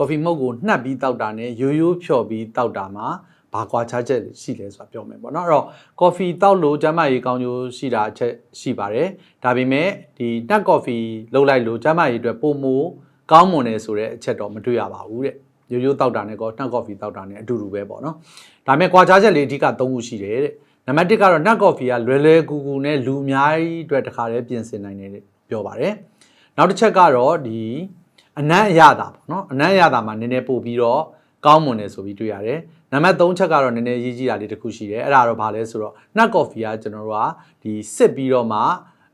coffee မုတ်ကိုနှက်ပြီးတောက်တာနဲ့ရိုးရိုးဖြော်ပြီးတောက်တာမှာဘာကွာခြားချက်ရှိလဲဆိုတာပြောမယ်ပေါ့နော်အဲ့တော့ coffee တောက်လို့ကျန်းမာရေးကောင်းကျိုးရှိတာအချက်ရှိပါတယ်ဒါပေမဲ့ဒီနှက် coffee လုပ်လိုက်လို့ကျန်းမာရေးအတွက်ပုံမိုကောင်းမွန်တယ်ဆိုတဲ့အချက်တော့မတွေ့ရပါဘူးတဲ့ရိုးရိုးတောက်တာနဲ့ကောနှက် coffee တောက်တာနဲ့အတူတူပဲပေါ့နော်ဒါပေမဲ့ကွာခြားချက်လေးအဓိက၃ခုရှိတယ်တဲ့နံပါတ်1ကတော့နှက် coffee ကလွယ်လွယ်ကူကူနဲ့လူအများကြီးအတွက်တခါတည်းပြင်ဆင်နိုင်တယ်လို့ပြောပါတယ်နောက်တစ်ချက်ကတော့ဒီ အနံ့အရသာပေါ့နော်အနံ့အရသာမှာနည်းနည်းပို့ပြီးတော့ကောင်းမွန်တယ်ဆိုပြီးတွေ့ရတယ်နံပါတ်3ချက်ကတော့နည်းနည်းရေးကြည့်တာလေးတစ်ခုရှိတယ်အဲ့ဒါတော့ဘာလဲဆိုတော့နှက်ကော်ဖီကကျွန်တော်တို့ကဒီစစ်ပြီးတော့မှ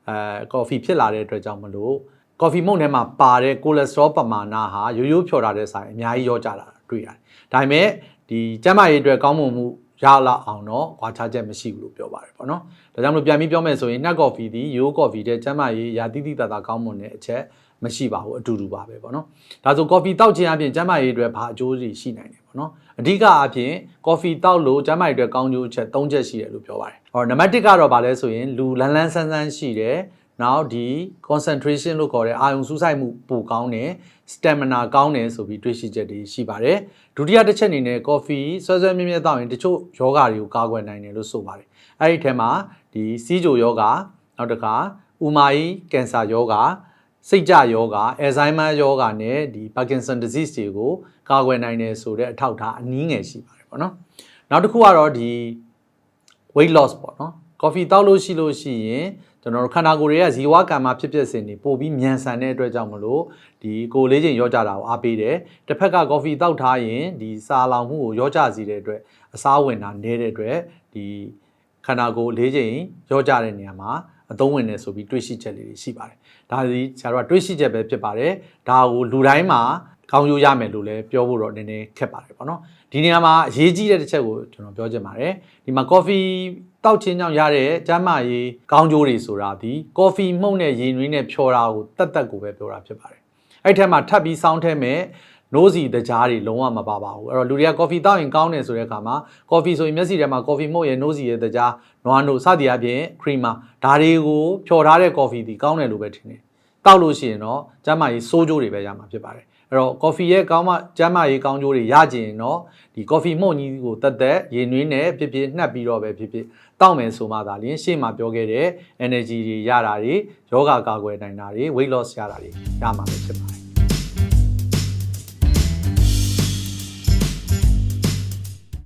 အဲကော်ဖီဖြစ်လာတဲ့အတွက်ကြောင့်မလို့ကော်ဖီမုန့်ထဲမှာပါတဲ့ကိုလက်စထရောပမာဏဟာရိုးရိုးဖြော်တာတဲ့ဆိုင်အများကြီးရောကြတာတွေ့ရတယ်ဒါပေမဲ့ဒီကျန်းမာရေးအတွက်ကောင်းမွန်မှု ရလာအောင်တော့ခွာခြားချက်မရှိဘူးလို့ပြောပါတယ်ပေါ့နော်ဒါကြောင့်မလို့ပြန်ပြီးပြောမယ်ဆိုရင်နှက်ကော်ဖီဒီရိုးကော်ဖီတဲ့ကျန်းမာရေးရာတိတိတသာကောင်းမွန်တဲ့အချက်မရှိပါဘူးအတူတူပါပဲပေါ့နော်ဒါဆိုကော်ဖီတောက်ခြင်းအပြင်ကျန်းမာရေးအတွက်ဘာအကျိုးတွေရှိနိုင်တယ်ပေါ့နော်အဓိကအပြင်ကော်ဖီတောက်လို့ကျန်းမာရေးအတွက်ကောင်းကျိုးချက်၃ချက်ရှိတယ်လို့ပြောပါတယ်ဟောနံပါတ်1ကတော့ဘာလဲဆိုရင်လူလန်းလန်းဆန်းဆန်းရှိတယ် နောက်ဒီ concentration လို့ခေါ်တဲ့အာရုံစူးစိုက်မှုပိုကောင်းတယ် stamina ကောင်းတယ်ဆိုပြီးတွေးရှိချက်တွေရှိပါတယ်ဒုတိယတစ်ချက်အနေနဲ့ coffee ဆွဲဆွဲမြဲမြဲတောက်ရင်တချို့ယောဂတွေကိုကာကွယ်နိုင်တယ်လို့ဆိုပါတယ်အဲ့ဒီထဲမှာဒီစီးကြိုယောဂနောက်တစ်ခါဥမာယီကင်ဆာယောဂစိတ်ကြယောဂအယ်ဇိုင်းမာယောဂနဲ့ဒီ Parkinson disease တွေကိုကာကွယ်နိုင်တယ်ဆိုတဲ့အထောက်အထားအနည်းငယ်ရှိပါတယ်ပေါ့နော်နောက်တစ်ခုကတော့ဒီ weight loss ပေါ့နော် coffee တောက်လို့ရှိလို့ရှိရင်ကျွန်တော်တို့ခန္ဓာကိုယ်ရဲ့ဇီဝကံမှာဖြစ်ဖြစ်စဉ်တွေပို့ပြီးမြန်ဆန်တဲ့အတွက်ကြောင့်မလို့ဒီကိုယ်လေးချိန်ရောကြတာကိုအားပေးတယ်တစ်ဖက်က coffee တောက်ထားရင်ဒီစာလောင်မှုကိုရောကြစေတဲ့အတွက်အစားဝင်တာနေတဲ့အတွက်ဒီ ခန္ဓာကိုယ်လေးချိန်ရောကြတဲ့နေရာမှာအသုံးဝင်တယ်ဆိုပြီးတွေးရှိချက်လေးတွေရှိပါတယ်ဒါဒီဆရာတို့ကတွေးရှိချက်ပဲဖြစ်ပါတယ်ဒါကိုလူတိုင်းမှာကောင်းကျိုးရမယ်လို့လည်းပြောဖို့တော့နည်းနည်းခက်ပါတယ်ပေါ့နော်ဒီနေရာမှာအရေးကြီးတဲ့တစ်ချက်ကိုကျွန်တော်ပြောချင်ပါတယ်ဒီမှာ coffee တောက်ချင်းကြောင့်ရတဲ့ကျန်းမာရေးကောင်းကျိုးတွေဆိုတာဒီ coffee မှုန့်နဲ့ရေနွေးနဲ့ဖြော်တာကိုတတ်တတ်ကိုပဲပြောတာဖြစ်ပါတယ်အဲ့ထက်မှာထပ်ပြီးစောင်းထဲမဲ့ နိုးစီတကြားတွေလုံးဝမပါပါဘူးအဲ့တော့လူတွေက coffee တောက်ရင်ကောင်းတယ်ဆိုတဲ့အခါမှာ coffee ဆိုရင်မျက်စိထဲမှာ coffee မှုန့်ရဲ့နိုးစီရဲ့တကြားနွားနို့စသည်အပြင် creamer ဒါတွေကိုဖြော်ထားတဲ့ coffee ဒီကောင်းတယ်လို့ပဲထင်တယ်တောက်လို့ရှိရင်တော့ကျန်းမာရေးစိုးကျိုးတွေပဲရမှာဖြစ်ပါတယ်အဲ့တော့ coffee ရဲ့ကောင်းမှကျန်းမာရေးကောင်းကျိုးတွေရကြရင်တော့ဒီ coffee မှုန့်ကြီးကိုတက်တက်ရေနွေးနဲ့ဖြစ်ဖြစ်နှက်ပြီးတော့ပဲဖြစ်ဖြစ်တောက်မယ်ဆိုမှသာလျှင်ရှေ့မှာပြောခဲ့တဲ့ energy တွေရတာတွေယောဂကာကွယ်နိုင်တာတွေ weight loss ရတာတွေရမှာပဲဖြစ်ပါတယ်